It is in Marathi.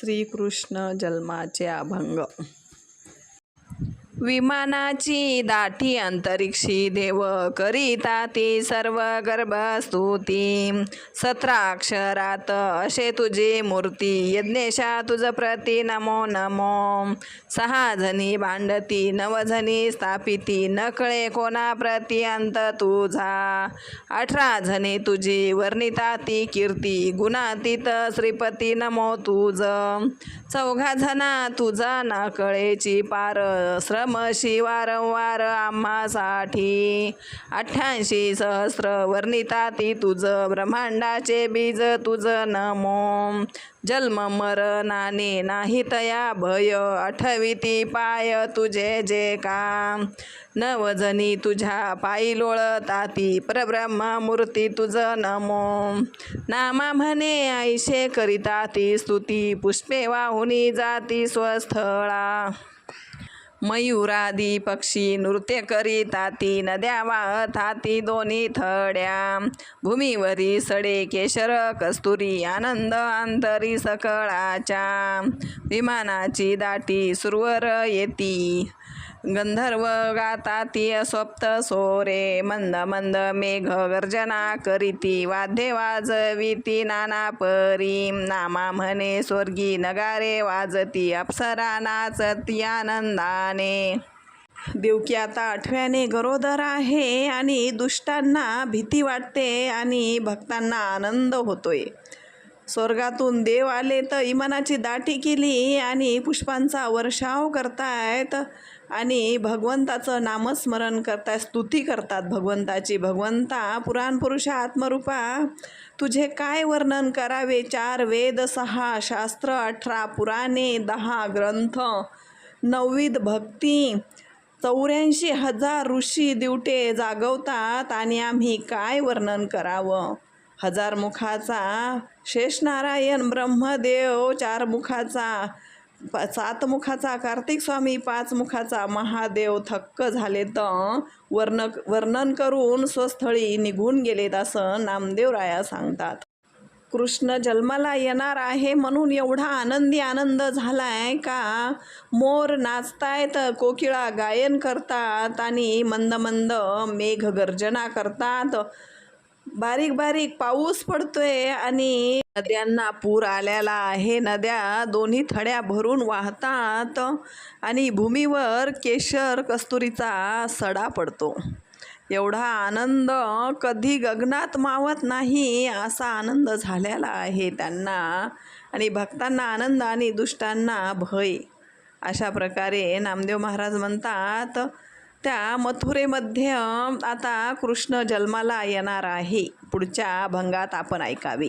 श्रीकृष्ण जन्माचे अभंग. विमानाची दाठी अंतरिक्षी देव करिता ती सर्व गर्भस्तुती. सतरा अक्षरात असे तुझी मूर्ती यज्ञेशा तुझ प्रती. नमो नमो. सहा जणी भांडती नवजणी स्थापिती. नकळे कोणा प्रती अंत तुझा? अठरा जणी तुझी वर्णिता ती कीर्ती. गुणातीत श्रीपती नमो तुझ. चौघा जना तुझा नकळेची पार श्रम श्रमशी वारंवार आम्हासाठी. अठ्ठ्याऐंशी सहस्र वर्णिता ती तुझं ब्रह्मांडाचे बीज तुझं नमो. जन्म मरणाने नाही तया भय आठविती पाय तुझे जे का नवजनी तुझ्या पायी लोळताती परब्रह्मा मूर्ती तुझं नमो. नामा म्हणे आईशे करिता ती स्तुती पुष्पे वाहुनी जाती स्वस्थळा. मयुरादी पक्षी नृत्य करीताती नद्या वाहताती दोन्ही थड्या. भूमीवरी सडे केशर कस्तुरी आनंद अंतरी सकळाच्या. विमानाची दाटी सुरवर येती. गंधर्व गाता ती स्वप्त सोरे मंद मंद मेघ गर्जना करीती वाद्ये वाजविती नाना परी. नामा म्हणे स्वर्गी नगारे वाजती अप्सरा नाचती आनंदाने. देवकी आता आठव्याने गरोदर आहे आणि दुष्टांना भीती वाटते आणि भक्तांना आनंद होतोय. स्वर्गातून देव आले तर इमानाची दाटी केली आणि पुष्पांचा वर्षाव करतायत आणि भगवंताचं नामस्मरण करताय स्तुती करतात भगवंताची. भगवंता पुराणपुरुष आत्मरूपा तुझे काय वर्णन करावे? चार वेद सहा शास्त्र अठरा पुराणे दहा ग्रंथ नवविध भक्ती चौऱ्याऐंशी हजार ऋषी दिवटे जागवतात आणि आम्ही काय वर्णन करावं? हजार मुखाचा. शेषनारायण ब्रह्मदेव चार मुखाचा. प सात मुखाचा कार्तिक स्वामी पाच मुखाचा महादेव. थक्क झाले तर वर्ण वर्णन करून स्वस्थळी निघून गेलेत असं नामदेवराया सांगतात. कृष्ण जन्माला येणार आहे म्हणून एवढा आनंदी आनंद झालाय का? मोर नाचतायत कोकिळा गायन करतात आणि मंद मंद मेघ गर्जना करतात. बारीक बारीक पाऊस पडतोय आणि नद्यांना पूर आलेला आहे. नद्या दोन्ही थड्या भरून वाहतात आणि भूमीवर केशर कस्तुरीचा सडा पडतो. एवढा आनंद कधी गगनात मावत नाही असा आनंद झालेला आहे त्यांना आणि भक्तांना आनंद आणि दुष्टांना भय. अशा प्रकारे नामदेव महाराज म्हणतात त्या मथुरेमध्ये आता कृष्ण जन्माला येणार आहे. पुढच्या भंगात आपण ऐकावे.